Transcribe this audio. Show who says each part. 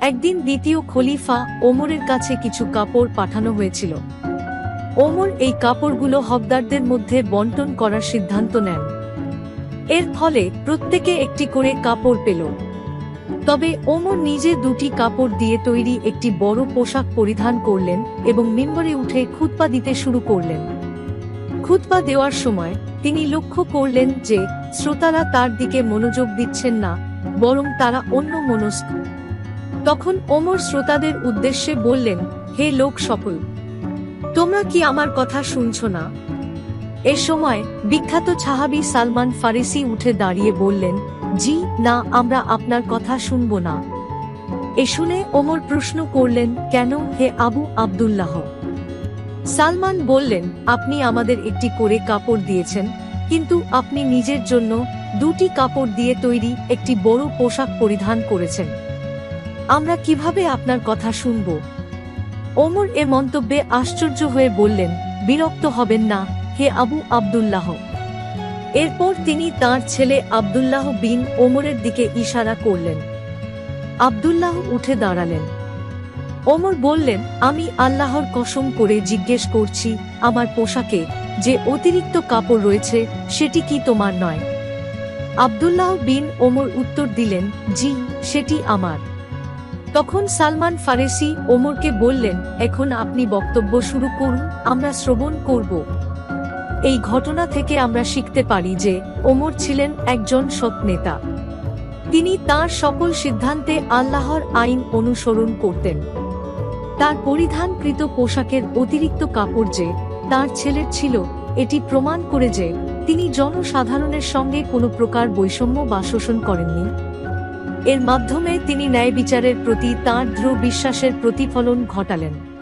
Speaker 1: একদিন দ্বিতীয় খলিফা ওমরের কাছে কিছু কাপড় পাঠানো হয়েছিল। ওমর এই কাপড়গুলো হকদারদের মধ্যে বন্টন করার সিদ্ধান্ত নেন। এর ফলে প্রত্যেকে একটি করে কাপড় পেল। তবে ওমর নিজে দুটি কাপড় দিয়ে তৈরি একটি বড় পোশাক পরিধান করলেন এবং মিম্বরে উঠে খুতপা দিতে শুরু করলেন। খুতপা দেওয়ার সময় তিনি লক্ষ্য করলেন যে শ্রোতারা তার দিকে মনোযোগ দিচ্ছেন না বরং তারা অন্য মনস্ক। তখন ওমর শ্রোতাদের উদ্দেশ্যে বললেন, হে লোক সকল, তোমরা কি আমার কথা শুনছ না? এ সময় বিখ্যাত ছাহাবি সালমান ফারিসি উঠে দাঁড়িয়ে বললেন, জি, না, আমরা আপনার কথা শুনব না। এ শুনে ওমর প্রশ্ন করলেন, কেন হে আবু আব্দুল্লাহ? সালমান বললেন, আপনি আমাদের একটি করে কাপড় দিয়েছেন কিন্তু আপনি নিজের জন্য দুটি কাপড় দিয়ে তৈরি একটি বড় পোশাক পরিধান করেছেন। আমরা কীভাবে আপনার কথা শুনব? ওমর এ মন্তব্যে আশ্চর্য হয়ে বললেন, বিরক্ত হবেন না, হে আবু আব্দুল্লাহ। এরপর তিনি তার ছেলে আবদুল্লাহ বিন ওমরের দিকে ইশারা করলেন। আব্দুল্লাহ উঠে দাঁড়ালেন। ওমর বললেন, আমি আল্লাহর কসম করে জিজ্ঞেস করছি, আমার পোশাকে যে অতিরিক্ত কাপড় রয়েছে, সেটি কি তোমার নয়? আব্দুল্লাহ বিন ওমর উত্তর দিলেন, জি, সেটি আমার। তখন সালমান ফারেসি ওমরকে বললেন, এখন আপনি বক্তব্য শুরু করুন, আমরা শ্রবণ করব। এই ঘটনা থেকে আমরা শিখতে পারি যে ওমর ছিলেন একজন সৎ নেতা। তিনি তার সকল সিদ্ধান্তে আল্লাহর আইন অনুসরণ করতেন। তার পরিধানকৃত পোশাকের অতিরিক্ত কাপড় যে তার ছেলের ছিল, এটি প্রমাণ করে যে তিনি জনসাধারণের সঙ্গে কোনো প্রকার বৈষম্য বা শোষণ করেননি। এর মাধ্যমে তিনি ন্যায় বিচারের প্রতি তাঁর দৃঢ় বিশ্বাসের প্রতিফলন ঘটালেন।